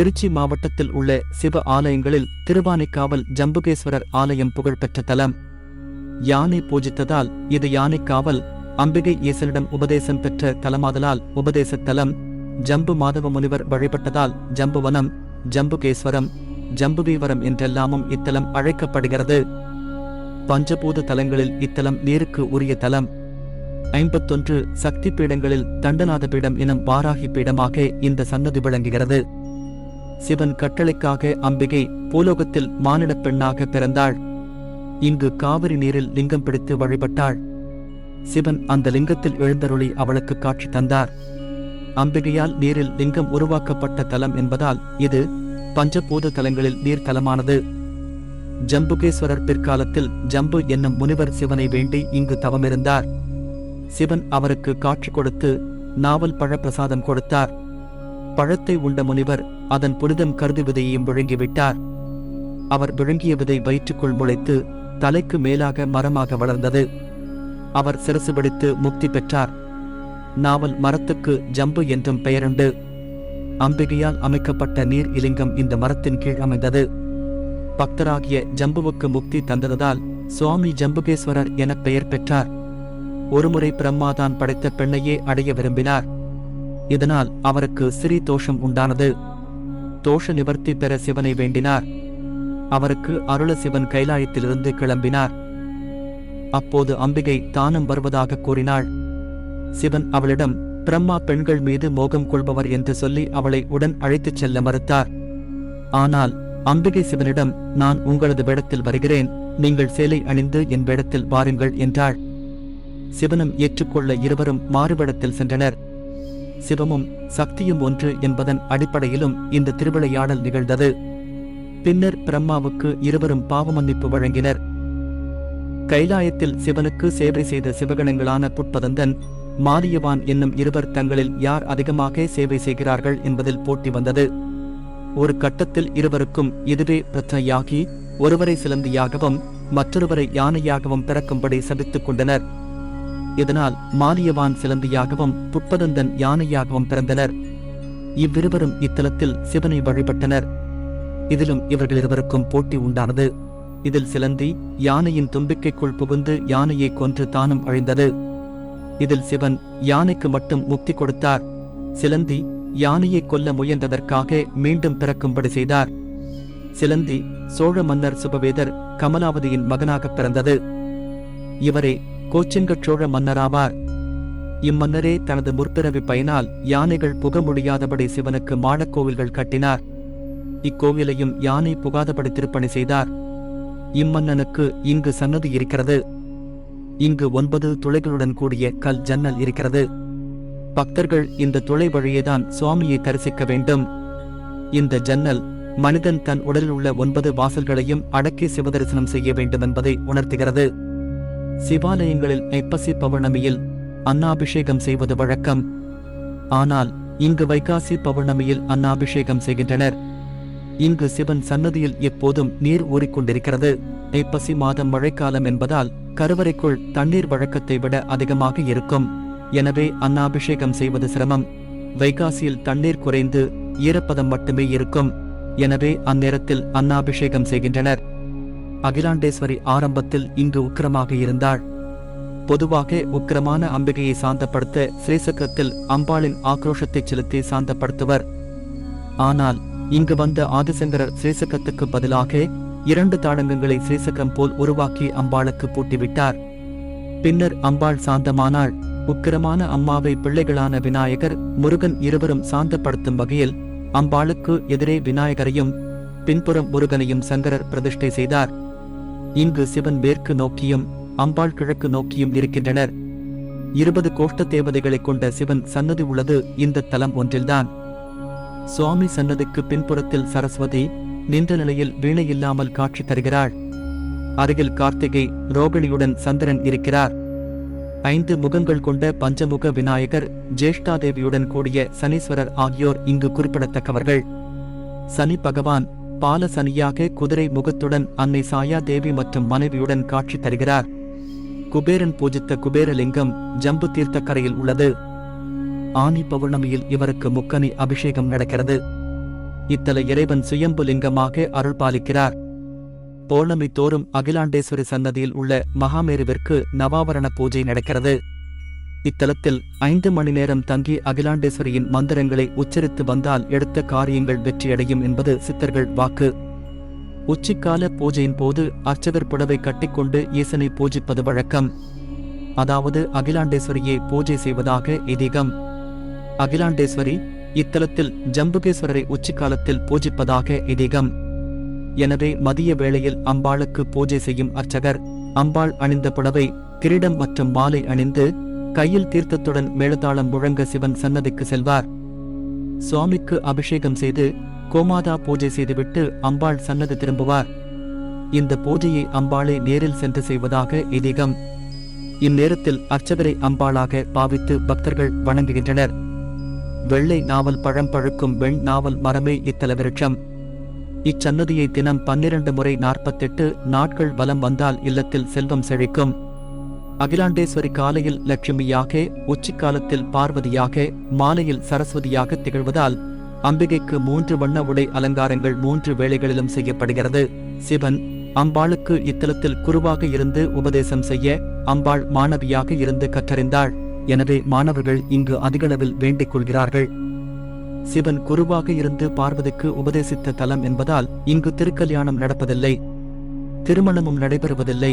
திருச்சி மாவட்டத்தில் உள்ள சிவ ஆலயங்களில் திருவானைக்காவல் ஜம்புகேஸ்வரர் ஆலயம் புகழ்பெற்ற தலம். யானை பூஜித்ததால் இது யானைக்காவல் அம்பிகை ஈசனிடம் உபதேசம் பெற்ற தலமாதலால் உபதேசத்தலம் ஜம்பு மாதவ முனிவர் வழிபட்டதால் ஜம்புவனம் ஜம்புகேஸ்வரம் ஜம்புவீவரம் என்றெல்லாமும் இத்தலம் அழைக்கப்படுகிறது. பஞ்சபூத தலங்களில் இத்தலம் நீருக்கு உரிய தலம். ஐம்பத்தொன்று சக்தி பீடங்களில் தண்டநாத பீடம் எனும் வாராகி பீடமாக இந்த சன்னதி விளங்குகிறது. சிவன் கட்டளைக்காக அம்பிகை பூலோகத்தில் மானிடப் பெண்ணாக பிறந்தாள். இங்கு காவிரி நீரில் லிங்கம் பிடித்து வழிபட்டாள். சிவன் அந்த லிங்கத்தில் எழுந்தருளி அவளுக்கு காட்சி தந்தார். அம்பிகையால் நீரில் லிங்கம் உருவாக்கப்பட்ட தலம் என்பதால் இது பஞ்சபூத தலங்களில் நீர் தலமானது. ஜம்புகேஸ்வரர் பிற்காலத்தில் ஜம்பு என்னும் முனிவர் சிவனை வேண்டி இங்கு தவமிருந்தார். சிவன் அவருக்கு காட்சி கொடுத்து நாவல் பழ பிரசாதம் கொடுத்தார். பழத்தை உண்ட முனிவர் அதன் புனிதம் கருதி விதையையும் விழுங்கிவிட்டார். அவர் விழுங்கிய விதை வயிற்றுக்குள் முளைத்து தலைக்கு மேலாக மரமாக வளர்ந்தது. அவர் சிரசு பிடித்து முக்தி பெற்றார். நாவல் மரத்துக்கு ஜம்பு என்றும் பெயருண்டு. அம்பிகையால் அமைக்கப்பட்ட நீர் இலிங்கம் இந்த மரத்தின் கீழ் அமைந்தது. பக்தராகிய ஜம்புவுக்கு முக்தி தந்ததால் சுவாமி ஜம்புகேஸ்வரர் என பெயர் பெற்றார். ஒருமுறை பிரம்மாதான் படைத்த பெண்ணையே அடைய விரும்பினார். இதனால் அவருக்கு சிறி தோஷம் உண்டானது. தோஷ நிவர்த்தி பெற சிவனை வேண்டினார். அவருக்கு அருள சிவன் கைலாயத்திலிருந்து கிளம்பினார். அப்போது அம்பிகை தானம் வருவதாக கூறினாள். சிவன் அவளிடம் பிரம்மா பெண்கள் மீது மோகம் கொள்பவர் என்று சொல்லி அவளை உடன் அழைத்துச் செல்ல மறுத்தார். ஆனால் அம்பிகை சிவனிடம் நான் உங்களது வேடத்தில் வருகிறேன். நீங்கள் சேலை அணிந்து என் வேடத்தில் வாருங்கள் என்றாள். சிவனும் ஏற்றுக்கொள்ள இருவரும் மாறுபடத்தில் சென்றனர். சிவமும் சக்தியும் ஒன்று என்பதன் அடிப்படையிலும் இந்த திருவிளையாடல் நிகழ்ந்தது. பின்னர் பிரம்மாவுக்கு இருவரும் பாவமன்னிப்பு வழங்கினர். கைலாயத்தில் சிவனுக்கு சேவை செய்த சிவகணங்களான புட்பதந்தன் மாரியவான் என்னும் இருவர் தங்களில் யார் அதிகமாக சேவை செய்கிறார்கள் என்பதில் போட்டி வந்தது. ஒரு கட்டத்தில் இருவருக்கும் இதுவே பிரச்சனையாகி ஒருவரை சிலந்தியாகவும் மற்றொருவரை யானையாகவும் பிறக்கும்படி சபித்துக் கொண்டனர். இதனால் மாலியவான் சிலந்தியாகவும் புட்பதந்தன் யானையாகவும் பிறந்தனர். இவ்விருவரும் இத்தலத்தில் சிவனை வழிபட்டனர். இதிலும் இவர்கள் இருவருக்கும் போட்டி உண்டானது. இதில் சிலந்தி யானையின் தும்பிக்கைக்குள் புகுந்து யானையை கொன்று தானும் அழிந்தது. இதில் சிவன் யானைக்கு மட்டும் முக்தி கொடுத்தார். சிலந்தி யானையை கொல்ல முயன்றதற்காக மீண்டும் பிறக்கும்படி செய்தார். சிலந்தி சோழ மன்னர் சுபவேதர் கமலாவதியின் மகனாக பிறந்தது. இவரே கோச்செங்கச் சோழ மன்னராவார். இம்மன்னரே தனது முற்பிறவி பயனால் யானைகள் புக முடியாதபடி சிவனுக்கு மாடக்கோவில்கள் கட்டினார். இக்கோவிலையும் யானை புகாதபடி திருப்பணி செய்தார். இம்மன்னனுக்கு இங்கு சன்னதி இருக்கிறது. இங்கு ஒன்பது துளைகளுடன் கூடிய கல் ஜன்னல் இருக்கிறது. பக்தர்கள் இந்த துளை வழியேதான் சுவாமியை தரிசிக்க வேண்டும். இந்த ஜன்னல் மனிதன் தன் உடலில் உள்ள ஒன்பது வாசல்களையும் அடக்கி சிவதரிசனம் செய்ய வேண்டும் என்பதை உணர்த்துகிறது. சிவாலயங்களில் ஐப்பசி பௌர்ணமியில் அன்னாபிஷேகம் செய்வது வழக்கம். ஆனால் இங்கு வைகாசி பௌர்ணமியில் அன்னாபிஷேகம் செய்கின்றனர். இங்கு சிவன் சன்னதியில் எப்போதும் நீர் ஊறிக்கொண்டிருக்கிறது. ஐப்பசி மாதம் மழைக்காலம் என்பதால் கருவறைக்குள் தண்ணீர் வழக்கத்தை விட அதிகமாக இருக்கும். எனவே அன்னாபிஷேகம் செய்வது சிரமம். வைகாசியில் தண்ணீர் குறைந்து ஈரப்பதம் மட்டுமே இருக்கும். எனவே அந்நேரத்தில் அன்னாபிஷேகம் செய்கின்றனர். அகிலாண்டேஸ்வரி ஆரம்பத்தில் இங்கு உக்கிரமாக இருந்தாள். பொதுவாக உக்கிரமான அம்பிகையை சாந்தப்படுத்த ஸ்ரீசக்கரத்தில் அம்பாளின் ஆக்ரோஷத்தை செலுத்தி சாந்தப்படுத்துவர். ஆனால் இங்கு வந்த ஆதிசங்கரர் ஸ்ரீசக்கத்துக்கு பதிலாக இரண்டு தாடங்கங்களை ஸ்ரீசக்கரம் போல் உருவாக்கி அம்பாளுக்கு பூட்டிவிட்டார். பின்னர் அம்பாள் சாந்தமானாள். உக்கிரமான அம்மாவை பிள்ளைகளான விநாயகர் முருகன் இருவரும் சாந்தப்படுத்தும் வகையில் அம்பாளுக்கு எதிரே விநாயகரையும் பின்புறம் முருகனையும் சங்கரர் பிரதிஷ்டை செய்தார். இங்கு சிவன் மேற்கு நோக்கியும் அம்பாள் கிழக்கு நோக்கியும் இருக்கின்றனர். இருபது கோஷ்ட தேவதைகளைக் கொண்ட சிவன் சன்னதி உள்ளது இந்த தலம் ஒன்றில்தான். சுவாமி சன்னதிக்கு பின்புறத்தில் சரஸ்வதி நின்ற நிலையில் வீணை இல்லாமல் காட்சி தருகிறாள். அருகில் கார்த்திகை ரோகிணியுடன் சந்திரன் இருக்கிறார். ஐந்து முகங்கள் கொண்ட பஞ்சமுக விநாயகர் ஜேஷ்டாதேவியுடன் கூடிய சனீஸ்வரர் ஆகியோர் இங்கு குறிப்பிடத்தக்கவர்கள். சனி பகவான் பாலசனியாக குதிரை முகத்துடன் அன்னை சாயா தேவி மற்றும் மனைவியுடன் காட்சி தருகிறார். குபேரன் பூஜித்த குபேரலிங்கம் ஜம்பு தீர்த்தக்கரையில் உள்ளது. ஆனி பௌர்ணமியில் இவருக்கு முக்கனி அபிஷேகம் நடக்கிறது. இத்தல இறைவன் சுயம்பு லிங்கமாக அருள்பாலிக்கிறார் பௌர்ணமி தோறும் அகிலாண்டேஸ்வரி சன்னதியில் உள்ள மகாமேருவிற்கு நவாவரண பூஜை நடக்கிறது. இத்தலத்தில் ஐந்து மணி நேரம் தங்கி அகிலாண்டேஸ்வரியின் மந்திரங்களை உச்சரித்து வந்தால் எடுத்த காரியங்கள் வெற்றியடையும் என்பது சித்தர்கள் வாக்கு. உச்சிக்கால பூஜையின் போது அர்ச்சகர் புடவை கட்டிக்கொண்டு ஈசனை பூஜிப்பது வழக்கம். அதாவது அகிலாண்டேஸ்வரியை பூஜை செய்வதாக ஐதீகம். அகிலாண்டேஸ்வரி இத்தலத்தில் ஜம்புகேஸ்வரரை உச்சிக்காலத்தில் பூஜிப்பதாக ஐதீகம். எனவே மதிய வேளையில் அம்பாளுக்கு பூஜை செய்யும் அர்ச்சகர் அம்பாள் அணிந்த புடவை கிரீடம் மற்றும் மாலை அணிந்து கையில் தீர்த்தத்துடன் மேளதாளம் முழங்க சிவன் சன்னதிக்கு செல்வார். சுவாமிக்கு அபிஷேகம் செய்து கோமாதா பூஜை செய்துவிட்டு அம்பாள் சன்னதி திரும்புவார். இந்த பூஜையை அம்பாளை நேரில் சென்று செய்வதாக இதீகம் இந்நேரத்தில் அர்ச்சகரை அம்பாளாக பாவித்து பக்தர்கள் வணங்குகின்றனர். வெள்ளை நாவல் பழம் பழுக்கும் வெண் நாவல் மரமே இத்தல விருட்சம் இச்சன்னதியை தினம் பன்னிரண்டு முறை நாற்பத்தெட்டு நாட்கள் வலம் வந்தால் இல்லத்தில் செல்வம் செழிக்கும். அகிலாண்டேஸ்வரி காலையில் லட்சுமியாக உச்சிக்காலத்தில் பார்வதியாக மாலையில் சரஸ்வதியாக திகழ்வதால் அம்பிகைக்கு மூன்று வண்ண உடை அலங்காரங்கள் மூன்று வேளைகளிலும் செய்யப்படுகிறது. சிவன் அம்பாளுக்கு இத்தலத்தில் குருவாக இருந்து உபதேசம் செய்ய அம்பாள் மாணவியாக இருந்து கற்றறிந்தாள். எனவே மாணவர்கள் இங்கு அதிகளவில் வேண்டிக் கொள்கிறார்கள். சிவன் குருவாக இருந்து பார்வதிக்கு உபதேசித்த தலம் என்பதால் இங்கு திருக்கல்யாணம் நடப்பதில்லை. திருமணமும் நடைபெறுவதில்லை.